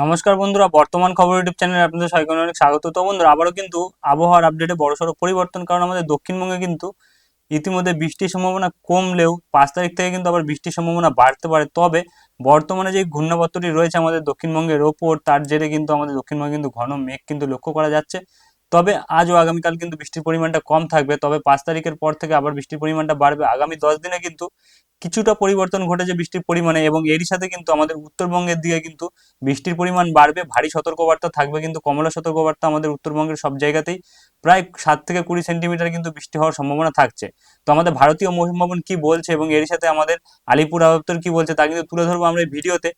নমস্কার বন্ধুরা, বর্তমান খবর ইউটিউব চ্যানেলে আপনাদের সবাইকে অনেক স্বাগত। তো বন্ধুরা, আবারও কিন্তু আবহাওয়ার আপডেটে বড়সড় পরিবর্তন, কারণ আমাদের দক্ষিণবঙ্গে কিন্তু ইতিমধ্যে বৃষ্টির সম্ভাবনা কমলেও পাঁচ তারিখ থেকে কিন্তু আবার বৃষ্টির সম্ভাবনা বাড়তে পারে। তবে বর্তমানে যে ঘূর্ণাবর্তটি রয়েছে আমাদের দক্ষিণবঙ্গের ওপর, তার জেরে কিন্তু আমাদের দক্ষিণবঙ্গে কিন্তু ঘন মেঘ কিন্তু লক্ষ্য করা যাচ্ছে। তবে আজ ও আগামীকাল কিন্তু বৃষ্টির পরিমাণটা কম থাকবে। তবে পাঁচ তারিখের পর থেকে আবার বৃষ্টির পরিমাণটা বাড়বে। আগামী দশ দিনে কিন্তু কিছুটা পরিবর্তন ঘটেছে বৃষ্টির পরিমাণে এবং এরই সাথে কিন্তু আমাদের উত্তরবঙ্গের দিকে কিন্তু বৃষ্টির পরিমাণ বাড়বে। ভারী সতর্কবার্তা থাকবে কিন্তু কমলা সতর্কবার্তা আমাদের উত্তরবঙ্গের সব জায়গাতেই প্রায় সাত থেকে কুড়ি সেন্টিমিটার কিন্তু বৃষ্টি হওয়ার সম্ভাবনা থাকছে। তো আমাদের ভারতীয় মৌসুম ভবন কি বলছে এবং এরই সাথে আমাদের আলিপুর আবহাওয়া কি বলছে তা কিন্তু তুলে ধরবো আমরা এই ভিডিওতে।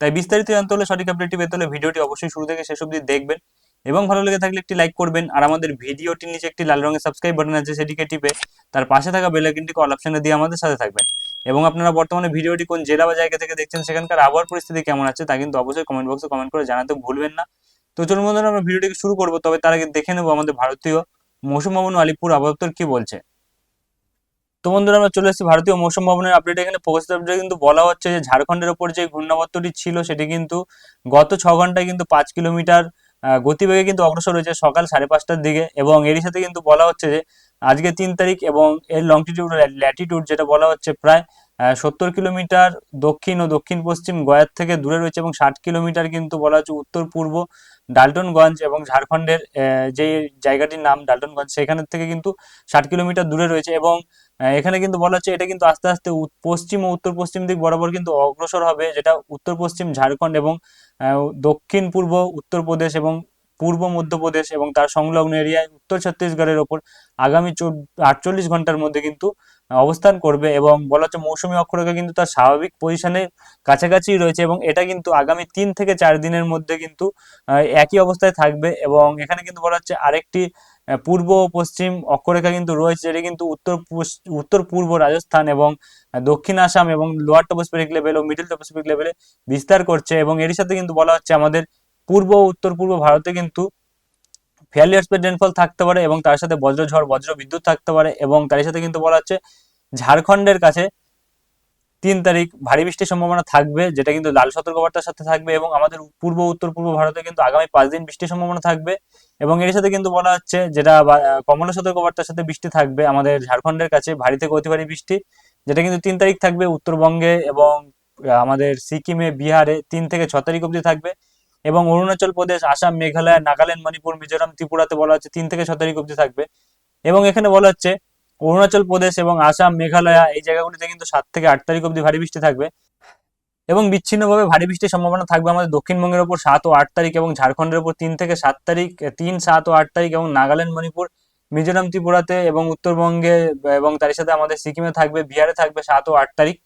তাই বিস্তারিত জানতে হলে সঠিক আপডেটটি পেতে হলে ভিডিওটি অবশ্যই শুরু থেকে শেষ অবধি দেখবেন। এবং ভালো লেগে থাকলে একটি লাইক করবেন। আর আমাদের ভিডিওটির নিচে একটি লাল রঙের সাবস্ক্রাইব বাটন আছে, সেটিকে টিপে তার পাশে থাকা বেল আইকনটিকে অল অপশনে দিয়ে আমাদের সাথে থাকবেন। এবং আপনারা বর্তমানে ভিডিওটি কোন জেলা বা জায়গা থেকে দেখছেন সেখানকার আবহাওয়ার পরিস্থিতি কেমন আছে তা কিন্তু অবশ্যই কমেন্ট বক্সে কমেন্ট করে জানাতে ভুলবেন না। তো চলুন বন্ধুরা, আমরা ভিডিওটিকে শুরু করব। তবে তার আগে দেখে নেব আমাদের ভারতীয় মৌসুম ভবন আলিপুর আবহাওয়া কি বলছে। তো বন্ধুরা, আমরা চলে এসেছি ভারতীয় মৌসুম ভবনের আপডেট এখানে প্রকাশিত আপডেটে কিন্তু বলা হচ্ছে যে ঝাড়খণ্ডের ওপর যে ঘূর্ণাবর্তটি ছিল, সেটি কিন্তু গত ছ ঘন্টায় কিন্তু পাঁচ কিলোমিটার গতিবেগে কিন্তু অগ্রসর হয়েছে সকাল সাড়ে পাঁচটার দিকে এবং এরই সাথে কিন্তু বলা হচ্ছে যে আজকে তিন তারিখ এবং এর লংটিটিউড ল্যাটিটিউড যেটা বলা হচ্ছে প্রায় সত্তর কিলোমিটার দক্ষিণ ও দক্ষিণ পশ্চিম গয়ার থেকে দূরে রয়েছে এবং ষাট কিলোমিটার কিন্তু বলা হচ্ছে উত্তর পূর্ব ডালটনগঞ্জ এবং ঝাড়খণ্ডের যে জায়গাটির নাম ডালটনগঞ্জ সেখানের থেকে কিন্তু ষাট কিলোমিটার দূরে রয়েছে এবং এখানে কিন্তু বলা হচ্ছে এটা কিন্তু আস্তে আস্তে পশ্চিম ও উত্তর পশ্চিম দিক বরাবর কিন্তু অগ্রসর হবে, যেটা উত্তর পশ্চিম ঝাড়খণ্ড এবং দক্ষিণ পূর্ব উত্তরপ্রদেশ এবং পূর্ব মধ্যপ্রদেশ এবং তার সংলগ্ন এরিয়ায় উত্তর ছত্তিশগড়ের ওপর আগামী আটচল্লিশ ঘণ্টার মধ্যে কিন্তু অবস্থান করবে এবং বলা হচ্ছে মৌসুমী অক্ষরেখা কিন্তু তার স্বাভাবিক পজিশনের কাছাকাছি রয়েছে এবং এটা কিন্তু আগামী তিন থেকে চার দিনের মধ্যে কিন্তু একই অবস্থায় থাকবে এবং এখানে কিন্তু বলা হচ্ছে আরেকটি পূর্ব ও পশ্চিম অক্ষরেখা কিন্তু রয়েছে যেটা কিন্তু উত্তর উত্তর পূর্ব রাজস্থান এবং দক্ষিণ আসাম এবং লোয়ার টপোস্ফেরিক লেভেল ও মিডল টপোস্ফেরিক লেভেলে বিস্তার করছে এবং এরই সাথে কিন্তু বলা হচ্ছে আমাদের পূর্ব ও উত্তর পূর্ব ভারতে কিন্তু ফেয়ারলি স্পেড রেনফল থাকতে পারে এবং তার সাথে বজ্রঝড় বজ্র বিদ্যুৎ থাকতে পারে এবং তার সাথে কিন্তু বলা হচ্ছে ঝাড়খণ্ডের কাছে তিন তারিখ ভারী বৃষ্টির সম্ভাবনা থাকবে, যেটা কিন্তু লাল সতর্কবার্তার সাথে থাকবে এবং আমাদের পূর্ব উত্তর পূর্ব ভারতে কিন্তু আগামী পাঁচ দিন বৃষ্টির সম্ভাবনা থাকবে এবং এর সাথে কিন্তু বলা হচ্ছে যেটা কমলা সতর্কবার্তার সাথে বৃষ্টি থাকবে আমাদের ঝাড়খণ্ডের কাছে ভারী থেকে অতি ভারী বৃষ্টি, যেটা কিন্তু তিন তারিখ থাকবে উত্তরবঙ্গে এবং আমাদের সিকিমে, বিহারে তিন থেকে ছ তারিখ অবধি থাকবে এবং অরুণাচল প্রদেশ, আসাম, মেঘালয়, নাগাল্যান্ড, মণিপুর, মিজোরাম, ত্রিপুরাতে বলা হচ্ছে তিন থেকে ছ তারিখ অবধি থাকবে এবং এখানে বলা হচ্ছে অরুণাচল প্রদেশ এবং আসাম, মেঘালয় এই জায়গাগুলিতে কিন্তু সাত থেকে আট তারিখ অবধি ভারী বৃষ্টি থাকবে। এবং বিচ্ছিন্নভাবে ভারী বৃষ্টির সম্ভাবনা থাকবে আমাদের দক্ষিণবঙ্গের ওপর সাত ও আট তারিখ এবং ঝাড়খণ্ডের ওপর তিন থেকে সাত তারিখ, তিন, সাত ও আট তারিখ এবং নাগাল্যান্ড, মণিপুর, মিজোরাম, ত্রিপুরাতে এবং উত্তরবঙ্গে এবং তার সাথে আমাদের সিকিমে থাকবে, বিহারে থাকবে সাত ও আট তারিখ।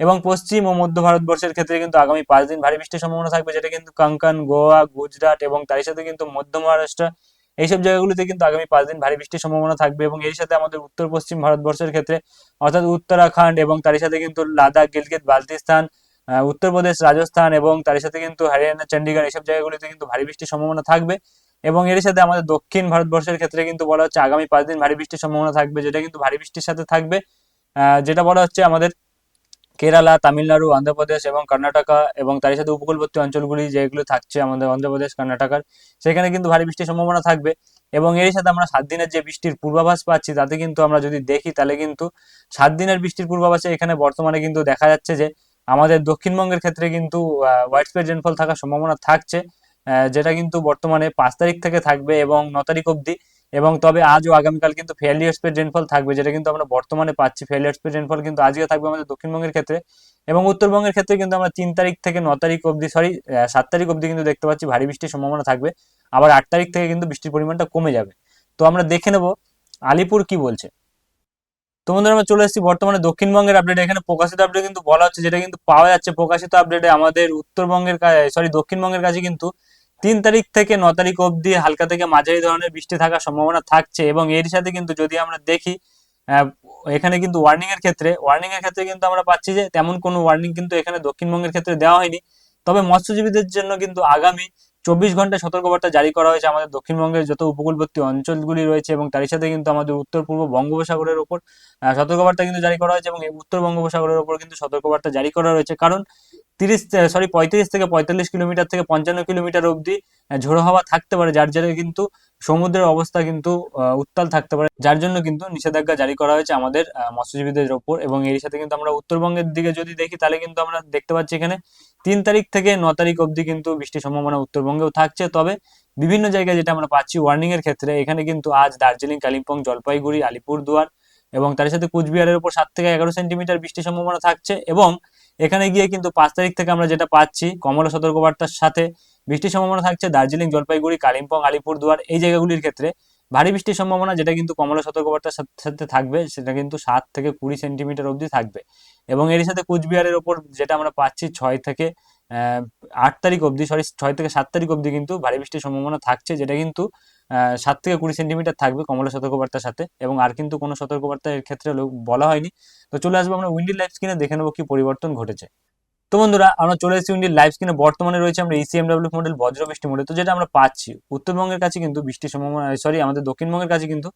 এবং পশ্চিম ও মধ্য ভারতবর্ষের ক্ষেত্রে কিন্তু আগামী পাঁচ দিন ভারী বৃষ্টির সম্ভাবনা থাকবে, যেটা কিন্তু কাঙ্কান গোয়া, গুজরাট এবং তার সাথে কিন্তু মধ্য মহারাষ্ট্র এইসব জায়গাগুলিতে কিন্তু আগামী পাঁচ দিন ভারী বৃষ্টির সম্ভাবনা থাকবে এবং এর সাথে আমাদের উত্তর পশ্চিম ভারতবর্ষের ক্ষেত্রে, অর্থাৎ উত্তরাখণ্ড এবং তার সাথে কিন্তু লাদাখ, গিলগিত, বালতিস্তান উত্তরপ্রদেশ রাজস্থান এবং তার সাথে কিন্তু হরিয়ানা চণ্ডীগড় এইসব জায়গাগুলিতে কিন্তু ভারী বৃষ্টির সম্ভাবনা থাকবে এবং এর সাথে আমাদের দক্ষিণ ভারতবর্ষের ক্ষেত্রে কিন্তু বলা হচ্ছে আগামী পাঁচ দিন ভারী বৃষ্টির সম্ভাবনা থাকবে, যেটা কিন্তু ভারী বৃষ্টির সাথে থাকবে। যেটা বলা হচ্ছে আমাদের কেরালা, তামিলনাড়ু, অন্ধ্রপ্রদেশ এবং কর্ণাটকা এবং তার সাথে উপকূলবর্তী অঞ্চলগুলি যেগুলো থাকছে আমাদের অন্ধ্রপ্রদেশ, কর্ণাটকার, সেখানে কিন্তু ভারী বৃষ্টির সম্ভাবনা থাকবে এবং এর সাথে আমরা সাত দিনের যে বৃষ্টির পূর্বাভাস পাচ্ছি, তাতে কিন্তু আমরা যদি দেখি তাহলে কিন্তু সাত দিনের বৃষ্টির পূর্বাভাসে এখানে বর্তমানে কিন্তু দেখা যাচ্ছে যে আমাদের দক্ষিণবঙ্গের ক্ষেত্রে কিন্তু হোয়াইট স্প্রেড রেনফল থাকার সম্ভাবনা থাকছে যেটা কিন্তু বর্তমানে পাঁচ তারিখ থেকে থাকবে এবং ন তারিখ অবধি এবং তবে আজ ও আগামীকাল কিন্তু ফেয়ারলি স্প্রেড রেনফল থাকবে, যেটা কিন্তু আমরা বর্তমানে পাচ্ছি। ফেয়ারলি স্প্রেড রেনফল কিন্তু আজকে থাকবে আমাদের দক্ষিণবঙ্গের ক্ষেত্রে এবং উত্তরবঙ্গের ক্ষেত্রে কিন্তু আমরা তিন তারিখ থেকে ন তারিখ অবধি সরি সাত তারিখ অবধি কিন্তু দেখতে পাচ্ছি ভারী বৃষ্টির সম্ভাবনা থাকবে। আবার আট তারিখ থেকে কিন্তু বৃষ্টির পরিমাণটা কমে যাবে। তো আমরা দেখে নেব আলিপুর কি বলছে। তো বন্ধুরা, আমরা চলে এসেছি বর্তমানে দক্ষিণবঙ্গের আপডেট এখানে প্রকাশিত আপডেট কিন্তু বলা হচ্ছে, যেটা কিন্তু পাওয়া যাচ্ছে প্রকাশিত আপডেটে আমাদের উত্তরবঙ্গের সরি দক্ষিণবঙ্গের কাছে কিন্তু তিন তারিখ থেকে ন তারিখ অবধি হালকা থেকে মাঝারি ধরনের বৃষ্টি থাকার সম্ভাবনা থাকছে এবং এর সাথে কিন্তু যদি আমরা দেখি এখানে কিন্তু ওয়ার্নিং এর ক্ষেত্রে ওয়ার্নিং এর ক্ষেত্রে কিন্তু আমরা পাচ্ছি যে তেমন কোনো ওয়ার্নিং কিন্তু এখানে দক্ষিণবঙ্গের ক্ষেত্রে দেওয়া হয়নি। তবে মৎস্যজীবীদের জন্য কিন্তু আগামী চব্বিশ ঘণ্টা সতর্কবার্তা জারি করা হয়েছে আমাদের দক্ষিণবঙ্গের যত উপকূলবর্তী অঞ্চলগুলি রয়েছে এবং তারই সাথে কিন্তু আমাদের উত্তর পূর্ব বঙ্গোপসাগরের ওপর সতর্কবার্তা কিন্তু জারি করা হয়েছে এবং এই উত্তর বঙ্গোপসাগরের ওপর কিন্তু সতর্কবার্তা জারি করা রয়েছে। কারণ তিরিশ সরি পঁয়ত্রিশ থেকে পঁয়তাল্লিশ কিলোমিটার থেকে পঞ্চান্ন কিলোমিটার অবধি ঝোড়ো হাওয়া থাকতে পারে, যার জন্য কিন্তু সমুদ্রের অবস্থা কিন্তু উত্তাল থাকতে পারে। যার জন্য কিন্তু নিষেধাজ্ঞা জারি করা হয়েছে আমাদের মৎস্যজীবীদের ওপর এবং এর সাথে কিন্তু আমরা উত্তরবঙ্গের দিকে যদি দেখি, তাহলে কিন্তু আমরা দেখতে পাচ্ছি এখানে তিন তারিখ থেকে ন তারিখ অবধি কিন্তু বৃষ্টির সম্ভাবনা উত্তরবঙ্গেও থাকছে। তবে বিভিন্ন জায়গায় যেটা আমরা পাচ্ছি ওয়ার্নিং এর ক্ষেত্রে, এখানে কিন্তু আজ দার্জিলিং, কালিম্পং, জলপাইগুড়ি, আলিপুরদুয়ার এবং তার সাথে কুচবিহারের উপর সাত থেকে এগারো সেন্টিমিটার বৃষ্টির সম্ভাবনা থাকছে এবং এখানে গিয়ে কিন্তু পাঁচ তারিখ থেকে আমরা যেটা পাচ্ছি কমলা সতর্কবার্তার সাথে বৃষ্টির সম্ভাবনা থাকছে দার্জিলিং, জলপাইগুড়ি, কালিম্পং, আলিপুরদুয়ার, এই জায়গাগুলির ক্ষেত্রে ভারী বৃষ্টির সম্ভাবনা, যেটা কিন্তু কমলা সতর্কবার্তার সাথে থাকবে, সেটা কিন্তু সাত থেকে কুড়ি সেন্টিমিটার অবধি থাকবে। এবং এর সাথে কুচবিহারের ওপর যেটা আমরা পাচ্ছি ছয় থেকে আট তারিখ অবধি সরি ছয় থেকে সাত তারিখ অবধি কিন্তু ভারী বৃষ্টির সম্ভাবনা থাকছে, যেটা কিন্তু সাত থেকে কুড়ি সেন্টিমিটার থাকবে কমলা সতর্কবার্তার সাথে, এবং আর কিন্তু কোনো সতর্কবার্তা এর ক্ষেত্রে বলা হয়নি। তো চলে আসব আমরা উইন্ডি লাইফ স্ক্রিনে, দেখে নেব কি পরিবর্তন ঘটেছে। তো বন্ধুরা, আমরা চলে এসেছি ইন্ডিয়ার লাইভ স্ক্রিনে বর্তমানে রয়েছে আমরা ইসিএম ডাব্লিউ মডেল বজ্র বৃষ্টি মডেল তো যেটা আমরা পাচ্ছি, উত্তরবঙ্গের কাছে কিন্তু বৃষ্টির সম্ভাবনা সরি আমাদের দক্ষিণবঙ্গের কাছে কিন্তু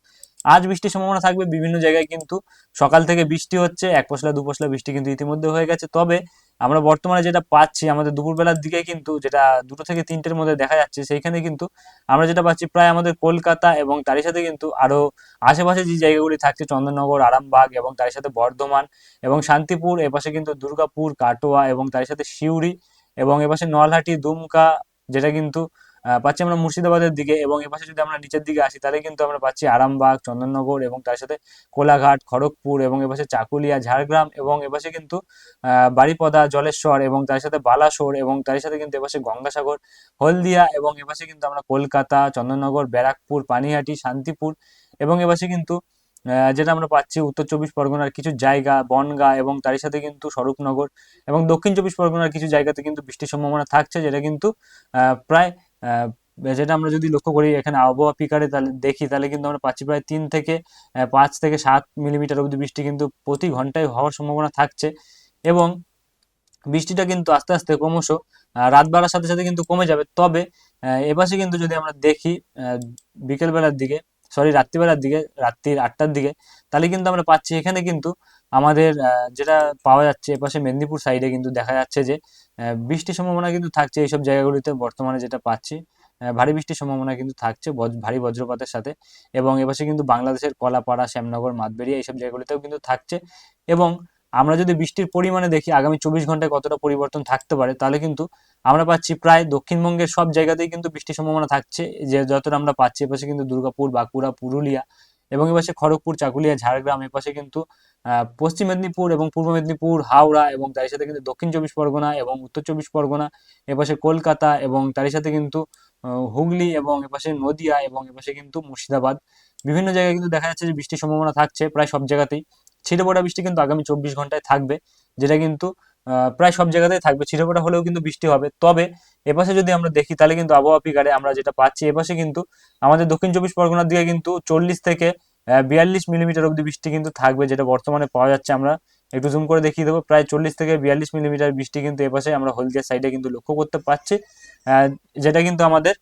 আজ বৃষ্টির সম্ভাবনা থাকবে বিভিন্ন জায়গায় কিন্তু সকাল থেকে বৃষ্টি হচ্ছে, এক পশলা, দু পশলা বৃষ্টি কিন্তু ইতিমধ্যে হয়ে গেছে। তবে আমরা বর্তমানে যেটা পাচ্ছি, আমাদের দুপুরবেলার দিকে কিন্তু যেটা দুটো থেকে তিনটের মধ্যে দেখা যাচ্ছে, সেইখানে কিন্তু আমরা যেটা পাচ্ছি প্রায় আমাদের কলকাতা এবং তারই সাথে কিন্তু আরও আশেপাশে যে জায়গাগুলি থাকছে চন্দননগর আরামবাগ এবং তার সাথে বর্ধমান এবং শান্তিপুর, এপাশে কিন্তু দুর্গাপুর, কাটোয়া এবং তার সাথে সিউড়ি এবং এপাশে নলহাটি, দুমকা, যেটা কিন্তু পাচ্ছি আমরা মুর্শিদাবাদের দিকে এবং এপাশে যদি আমরা নিচের দিকে আসি, তাহলে কিন্তু আমরা পাচ্ছি আরামবাগ, চন্দননগর এবং তার সাথে কোলাঘাট, খড়গপুর এবং এপাশে চাকুলিয়া, ঝাড়গ্রাম এবং এপাশে কিন্তু বারিপদা, জলেশ্বর এবং তার সাথে বালাসোর এবং তার সাথে কিন্তু এপাশে গঙ্গাসাগর, হলদিয়া এবং এপাশে কিন্তু আমরা কলকাতা, চন্দননগর, ব্যারাকপুর, পানিহাটি, শান্তিপুর এবং এপাশে কিন্তু যেটা আমরা পাচ্ছি উত্তর চব্বিশ পরগনার কিছু জায়গা, বনগাঁ এবং তারই সাথে কিন্তু স্বরূপনগর এবং দক্ষিণ চব্বিশ পরগনার কিছু জায়গাতে কিন্তু বৃষ্টির সম্ভাবনা থাকছে, যেটা কিন্তু প্রায় যেটা আমরা যদি লক্ষ্য করি এখানে আবহাওয়া পিকারে, তাহলে দেখি, তাহলে কিন্তু আমরা পাচ্ছি প্রায় তিন থেকে পাঁচ থেকে সাত মিলিমিটার অবধি বৃষ্টি কিন্তু প্রতি ঘন্টায় হওয়ার সম্ভাবনা থাকছে। এবং বৃষ্টিটা কিন্তু আস্তে আস্তে ক্রমশ রাত বাড়ার সাথে সাথে কিন্তু কমে যাবে। তবে এপাশে কিন্তু যদি আমরা দেখি বিকেলবেলার দিকে সরি রাত্রিবেলার দিকে, রাত্রির আটটার দিকে, তাহলে কিন্তু আমরা পাচ্ছি এখানে কিন্তু আমাদের যেটা পাওয়া যাচ্ছে এপাশে মেদিনীপুর সাইডে কিন্তু দেখা যাচ্ছে যে বৃষ্টির সম্ভাবনা কিন্তু থাকছে এইসব জায়গাগুলিতে বর্তমানে যেটা পাচ্ছি। ভারী বৃষ্টির সম্ভাবনা কিন্তু থাকছে ভারী বজ্রপাতের সাথে। এবং এপাশে কিন্তু বাংলাদেশের কলাপাড়া, শ্যামনগর মাতবেড়িয়া এইসব জায়গাগুলিতেও কিন্তু থাকছে। এবং আমরা যদি বৃষ্টির পরিমাণে দেখি, আগামী চব্বিশ ঘন্টায় কতটা পরিবর্তন থাকতে পারে, তাহলে কিন্তু আমরা পাচ্ছি প্রায় দক্ষিণবঙ্গের সব জায়গাতেই কিন্তু বৃষ্টির সম্ভাবনা থাকছে। যে, যতটা আমরা পাচ্ছি এপাশে কিন্তু দুর্গাপুর, বাঁকুড়া, পুরুলিয়া এবং এপাশে খড়গপুর, চাকুলিয়া, ঝাড়গ্রাম, এপাশে কিন্তু পশ্চিম মেদিনীপুর এবং পূর্ব মেদিনীপুর, হাওড়া এবং তার সাথে কিন্তু দক্ষিণ চব্বিশ পরগনা এবং উত্তর চব্বিশ পরগনা, এপাশে কলকাতা এবং তার সাথে কিন্তু হুগলি এবং এপাশে নদিয়া এবং এপাশে কিন্তু মুর্শিদাবাদ। বিভিন্ন জায়গায় কিন্তু দেখা যাচ্ছে যে বৃষ্টির সম্ভাবনা থাকছে প্রায় সব জায়গাতেই। ছিটে পড়া বৃষ্টি কিন্তু আগামী চব্বিশ ঘন্টায় থাকবে, যেটা কিন্তু প্রায় সব জায়গাতেই থাকবে। ছিটে পড়া হলেও কিন্তু বৃষ্টি হবে। তবে এপাশে যদি আমরা দেখি, তাহলে কিন্তু আবহাওয়া পিকারে আমরা যেটা পাচ্ছি, এপাশে কিন্তু আমাদের দক্ষিণ চব্বিশ পরগনার দিকে কিন্তু চল্লিশ থেকে বিয়াল্লিশ মিলিমিটার অবধি বৃষ্টি কিন্তু থাকবে, যেটা বর্তমানে পাওয়া যাচ্ছে। আমরা একটু জুম করে দেখিয়ে দেবো, প্রায় চল্লিশ থেকে বিয়াল্লিশ মিলিমিটার বৃষ্টি কিন্তু এপাশে আমরা হলদিয়া সাইডে কিন্তু লক্ষ্য করতে পারছি যেটা কিন্তু আমাদের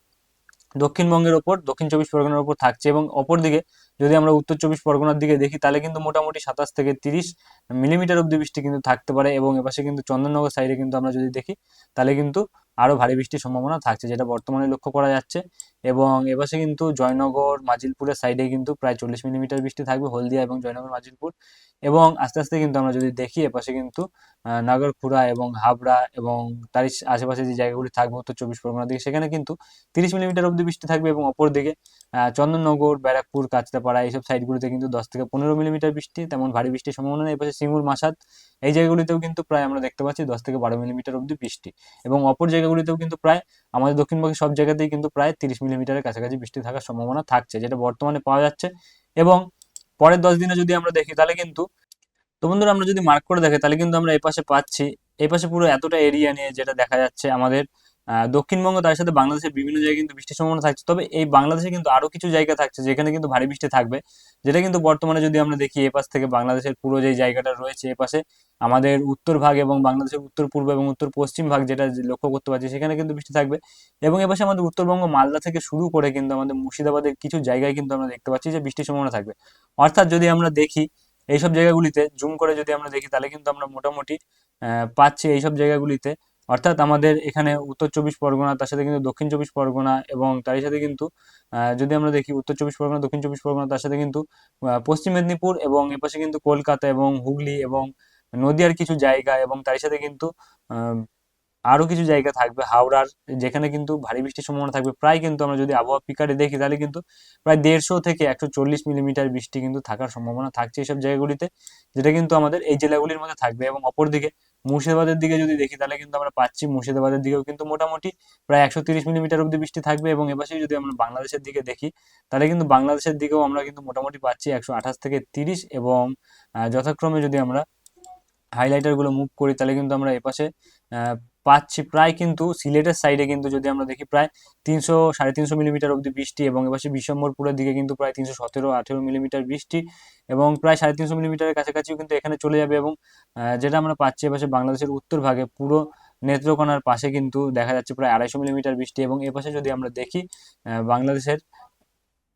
দক্ষিণবঙ্গের ওপর, দক্ষিণ চব্বিশ পরগনার ওপর থাকছে এবং অপরদিকে যদি আমরা উত্তর চব্বিশ পরগনার দিকে দেখি, তাহলে কিন্তু মোটামুটি সাতাশ থেকে তিরিশ মিলিমিটার অব্দি বৃষ্টি কিন্তু থাকতে পারে এবং এপাশে কিন্তু চন্দননগর সাইডে কিন্তু আমরা যদি দেখি, তাহলে কিন্তু আরও ভারী বৃষ্টির সম্ভাবনা থাকছে যেটা বর্তমানে লক্ষ্য করা যাচ্ছে। এবং এপাশে কিন্তু জয়নগর মাজিলপুরের সাইডে কিন্তু প্রায় চল্লিশ মিলিমিটার বৃষ্টি থাকবে হলদিয়া এবং জয়নগর মাজিলপুর। এবং আস্তে আস্তে কিন্তু আমরা যদি দেখি এপাশে কিন্তু নাগরখুড়া এবং হাবড়া এবং তারই আশেপাশে যে জায়গাগুলি থাকবে উত্তর চব্বিশ পরগনার দিকে সেখানে কিন্তু তিরিশ মিলিমিটার অবধি বৃষ্টি থাকবে এবং অপরদিকে আহ, চন্দননগর ব্যারাকপুর কাঁচরাপাড়া এইসব সাইডগুলিতে কিন্তু দশ থেকে পনেরো মিলিমিটার বৃষ্টি তেমন ভারী বৃষ্টির সম্ভাবনা নেই। এপাশে সিঙ্গুর মাসাদ এই জায়গাগুলিতেও কিন্তু প্রায় আমরা দেখতে পাচ্ছি দশ থেকে বারো মিলিমিটার অব্দি বৃষ্টি এবং অপর জায়গাগুলিতেও কিন্তু প্রায় আমাদের দক্ষিণবঙ্গের সব জায়গাতেই কিন্তু প্রায় তিরিশ মিলিমিটারের কাছাকাছি বৃষ্টি থাকার সম্ভাবনা থাকছে, যেটা বর্তমানে পাওয়া যাচ্ছে। এবং পরের দশ দিনে যদি আমরা দেখি, তাহলে কিন্তু তো বন্ধুরা, আমরা যদি মার্ক করে দেখি, তাহলে কিন্তু আমরা এই পাশে পাচ্ছি। এই পাশে পুরো এতটা এরিয়া নিয়ে যেটা দেখা যাচ্ছে আমাদের দক্ষিণবঙ্গ, তার সাথে বাংলাদেশের বিভিন্ন জায়গায় কিন্তু বৃষ্টির সম্ভাবনা থাকছে। তবে এই বাংলাদেশে কিন্তু আরও কিছু জায়গা থাকছে, যেখানে কিন্তু ভারী বৃষ্টি থাকবে। যেটা কিন্তু বর্তমানে যদি আমরা দেখি, এ পাশ থেকে বাংলাদেশের পুরো যে জায়গাটা রয়েছে, এ পাশে আমাদের উত্তর ভাগ এবং বাংলাদেশের উত্তর পূর্ব এবং উত্তর পশ্চিম ভাগ যেটা লক্ষ্য করতে পারছি, সেখানে কিন্তু বৃষ্টি থাকবে। এবং এ পাশে আমাদের উত্তরবঙ্গ, মালদা থেকে শুরু করে কিন্তু আমাদের মুর্শিদাবাদের কিছু জায়গায় কিন্তু আমরা দেখতে পাচ্ছি যে বৃষ্টির সম্ভাবনা থাকবে। অর্থাৎ যদি আমরা দেখি এইসব জায়গাগুলিতে, জুম করে যদি আমরা দেখি, তাহলে কিন্তু আমরা মোটামুটি পাচ্ছি এইসব জায়গাগুলিতে অর্থাৎ আমাদের এখানে উত্তর চব্বিশ পরগনা, তার সাথে কিন্তু দক্ষিণ চব্বিশ পরগনা এবং তারই সাথে কিন্তু যদি আমরা দেখি উত্তর চব্বিশ পরগনা, দক্ষিণ চব্বিশ পরগনা, তার সাথে কিন্তু পশ্চিম মেদিনীপুর এবং এপাশে কিন্তু কলকাতা এবং হুগলি এবং নদিয়ার কিছু জায়গা এবং তারই সাথে কিন্তু আহ, আরও কিছু জায়গা থাকবে হাওড়ার যেখানে কিন্তু ভারী বৃষ্টির সম্ভাবনা থাকবে। প্রায় কিন্তু আমরা যদি আবহাওয়া পিকারে দেখি তাহলে কিন্তু প্রায় দেড়শো থেকে একশো চল্লিশ মিলিমিটার বৃষ্টি কিন্তু থাকার সম্ভাবনা থাকছে এইসব জায়গাগুলিতে যেটা কিন্তু আমাদের এই জেলাগুলির মধ্যে থাকবে। এবং অপরদিকে মুর্শিদাবাদের দিকে যদি দেখি তাহলে কিন্তু আমরা পাচ্ছি মুর্শিদাবাদের দিকেও কিন্তু মোটামুটি প্রায় একশো তিরিশ মিলিমিটার অব্দি বৃষ্টি থাকবে। এবং এপাশে যদি আমরা বাংলাদেশের দিকে দেখি তাহলে কিন্তু বাংলাদেশের দিকেও আমরা কিন্তু মোটামুটি পাচ্ছি একশো আঠাশ থেকে তিরিশ। এবং যথাক্রমে যদি আমরা হাইলাইটারগুলো মুভ করি তাহলে কিন্তু আমরা এপাশে পাচ্ছি প্রায় কিন্তু সিলেটের সাইডে কিন্তু যদি আমরা দেখি প্রায় তিনশো, সাড়ে তিনশো মিলিমিটার অব্দি বৃষ্টি এবং এপাশে বিশ্বম্বরপুরের দিকে কিন্তু প্রায় তিনশো সতেরো, আঠেরো মিলিমিটার বৃষ্টি এবং প্রায় সাড়ে তিনশো মিলিমিটারের কাছাকাছিও কিন্তু এখানে চলে যাবে এবং যেটা আমরা পাচ্ছি এপাশে বাংলাদেশের উত্তর ভাগে পুরো নেত্রকোনার পাশে কিন্তু দেখা যাচ্ছে প্রায় আড়াইশো মিলিমিটার বৃষ্টি এবং এপাশে যদি আমরা দেখি বাংলাদেশের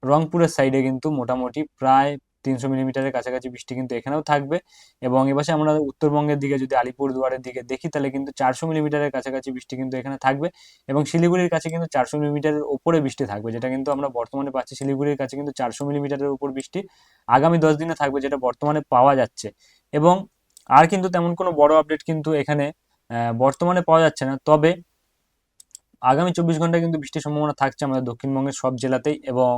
রংপুরের সাইডে কিন্তু মোটামুটি প্রায় তিনশো মিলিমিটারের কাছাকাছি বৃষ্টি কিন্তু এখানেও থাকবে। এবং এপাশে আমরা উত্তরবঙ্গের দিকে যদি আলিপুরদুয়ারের দিকে দেখি, তাহলে কিন্তু চারশো মিলিমিটারের কাছাকাছি বৃষ্টি কিন্তু এখানে থাকবে। এবং শিলিগুড়ির কাছে কিন্তু চারশো মিলিমিটারের ওপরে বৃষ্টি থাকবে, যেটা কিন্তু আমরা বর্তমানে পাচ্ছি। শিলিগুড়ির কাছে কিন্তু চারশো মিলিমিটারের উপর বৃষ্টি আগামী দশ দিনে থাকবে, যেটা বর্তমানে পাওয়া যাচ্ছে। এবং আর কিন্তু তেমন কোনো বড় আপডেট কিন্তু এখানে বর্তমানে পাওয়া যাচ্ছে না। তবে আগামী চব্বিশ ঘন্টায় কিন্তু বৃষ্টির সম্ভাবনা থাকছে আমাদের দক্ষিণবঙ্গের সব জেলাতেই এবং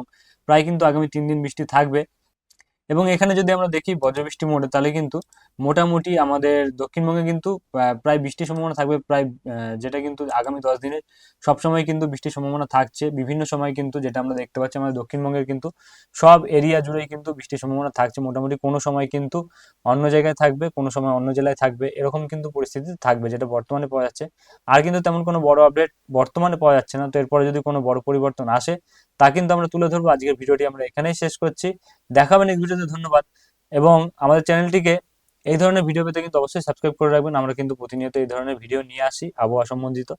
প্রায় কিন্তু আগামী তিন দিন বৃষ্টি থাকবে। এবং এখানে যদি আমরা দেখি বজ্রবৃষ্টি মোডে, তাহলে কিন্তু মোটামুটি আমাদের দক্ষিণবঙ্গে কিন্তু প্রায় বৃষ্টির সম্ভাবনা থাকবে, প্রায় যেটা কিন্তু আগামী দশ দিনে সবসময় কিন্তু বৃষ্টির সম্ভাবনা থাকছে। বিভিন্ন সময় কিন্তু যেটা আমরা দেখতে পাচ্ছি, আমাদের দক্ষিণবঙ্গের কিন্তু সব এরিয়া জুড়েই কিন্তু বৃষ্টির সম্ভাবনা থাকছে। মোটামুটি কোনো সময় কিন্তু অন্য জায়গায় থাকবে, কোনো সময় অন্য জেলায় থাকবে, এরকম কিন্তু পরিস্থিতি থাকবে যেটা বর্তমানে পাওয়া যাচ্ছে। আর কিন্তু তেমন কোনো বড় আপডেট বর্তমানে পাওয়া যাচ্ছে না। তো এরপরে যদি কোনো বড় পরিবর্তন আসে তা কিন্তু আমরা তুলে ধরবো। আজকের ভিডিওটি আমরা এখানেই শেষ করছি। দেখাবেন এই ভিডিওতে ধন্যবাদ। এবং আমাদের চ্যানেলটিকে এই ধরনের ভিডিও পেতে কিন্তু অবশ্যই সাবস্ক্রাইব করে রাখবেন। আমরা কিন্তু প্রতিনিয়ত এই ধরনের ভিডিও নিয়ে আসি, আবহাওয়া সম্বন্ধিত।